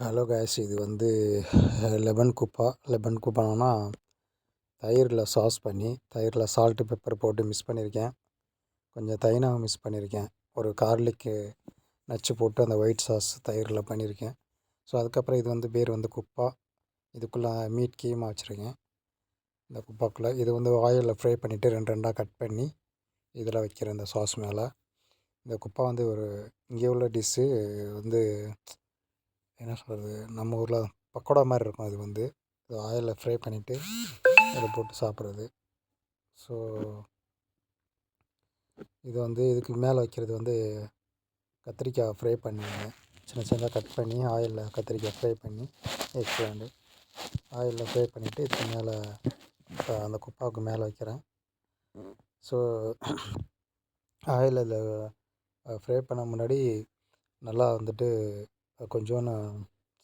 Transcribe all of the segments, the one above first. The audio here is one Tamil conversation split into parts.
ஹலோ கேஸ் இது வந்து லெமன் குப்பா. லெமன் குப்பானா தயிரில் சாஸ் பண்ணி தயிரில் சால்ட்டு பெப்பர் போட்டு மிஸ் பண்ணியிருக்கேன் கொஞ்சம் தைனாவை மிஸ் பண்ணியிருக்கேன் ஒரு கார்லிக்கு நச்சு போட்டு அந்த ஒயிட் சாஸ் தயிரில் பண்ணியிருக்கேன் ஸோ அதுக்கப்புறம் இது வந்து பேர் வந்து குப்பா. இதுக்குள்ளே மீட் கீமாக வச்சுருக்கேன். இந்த குப்பாக்குள்ளே. இது வந்து ஆயிலில் ஃப்ரை பண்ணிவிட்டு ரெண்டு ரெண்டாக கட் பண்ணி இதில் வைக்கிறேன் இந்த சாஸ் மேலே. இந்த குப்பா வந்து ஒரு இங்கே உள்ள டிஷ்ஷு வந்து என்ன சொல்கிறது நம்ம ஊரில் பக்கோடா மாதிரி இருக்கும் அது வந்து. இது ஆயிலில் ஃப்ரை பண்ணிவிட்டு அதில் போட்டு சாப்பிட்றது. ஸோ இது வந்து இதுக்கு மேலே வைக்கிறது வந்து கத்திரிக்காய் ஃப்ரை பண்ணுவேன் சின்ன சின்னதாக கட் பண்ணி ஆயிலில் கத்திரிக்காய் ஃப்ரை பண்ணி எக்ஸ்ட்ராண்டு ஆயிலில் ஃப்ரை பண்ணிவிட்டு இதுக்கு மேலே அந்த குப்பாவுக்கு மேலே வைக்கிறேன். ஸோ ஆயிலில் ஃப்ரை பண்ண முன்னாடி நல்லா வந்துட்டு கொஞ்சோண்டு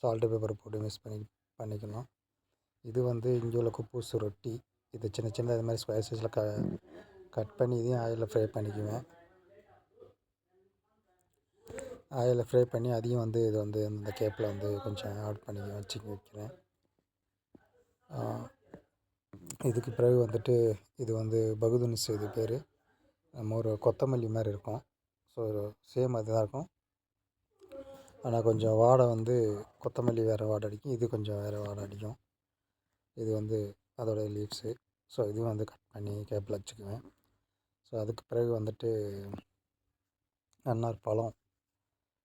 சால்ட்டு பேப்பர் போட்டு மிக்ஸ் பண்ணி பண்ணிக்கணும். இது வந்து இங்கே உள்ள குப்பூசு ரொட்டி இது சின்ன சின்ன இது மாதிரி ஸ்கொயர் சைஸில் க கட் பண்ணி இதையும் ஆயிலில் ஃப்ரை பண்ணிக்குவேன். ஆயிலில் ஃப்ரை பண்ணி அதையும் வந்து இது வந்து இந்த கேப்பில் வந்து கொஞ்சம் ஆட் பண்ணி வச்சு வைக்கிறேன். இதுக்கு பிறகு வந்துட்டு இது வந்து பகுதுனிஸ் இது பேர் நம்ம ஒரு கொத்தமல்லி மாதிரி இருக்கும். ஸோ சேம் அதுதான் இருக்கும். ஆனால் கொஞ்சம் வாடை வந்து கொத்தமல்லி வேறு வாடை அடிக்கும். இது கொஞ்சம் வேறு வாடை அடிக்கும். இது வந்து அதோடய லீவ்ஸு ஸோ இதுவும் வந்து கட் பண்ணி கேப்பில் வச்சுக்குவேன். ஸோ அதுக்கு பிறகு வந்துட்டு அன்னார் பழம்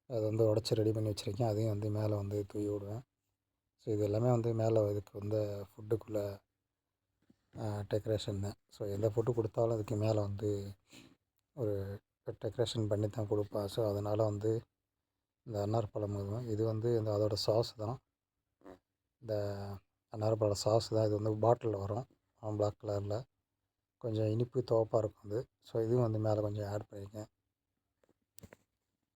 அது வந்து உடச்சி ரெடி பண்ணி வச்சுருக்கேன். அதையும் வந்து மேலே வந்து தூவி விடுவேன். ஸோ இது எல்லாமே வந்து மேலே இதுக்கு வந்து ஃபுட்டுக்குள்ளே டெக்கரேஷன் தான். ஸோ எந்த ஃபுட்டு கொடுத்தாலும் அதுக்கு மேலே வந்து ஒரு டெக்கரேஷன் பண்ணி தான் கொடுப்பேன். ஸோ அதனால் வந்து இந்த அன்னார் பழம் இது வந்து இந்த அதோடய சாஸ் தான். இந்த அன்னார் பழம் சாஸ் தான். இது வந்து பாட்டிலில் வரும். பிளாக் கலரில் கொஞ்சம் இனிப்பு துவப்பாக இருக்கும் அது. ஸோ இதுவும் வந்து மேலே கொஞ்சம் ஆட் பண்ணியிருக்கேன்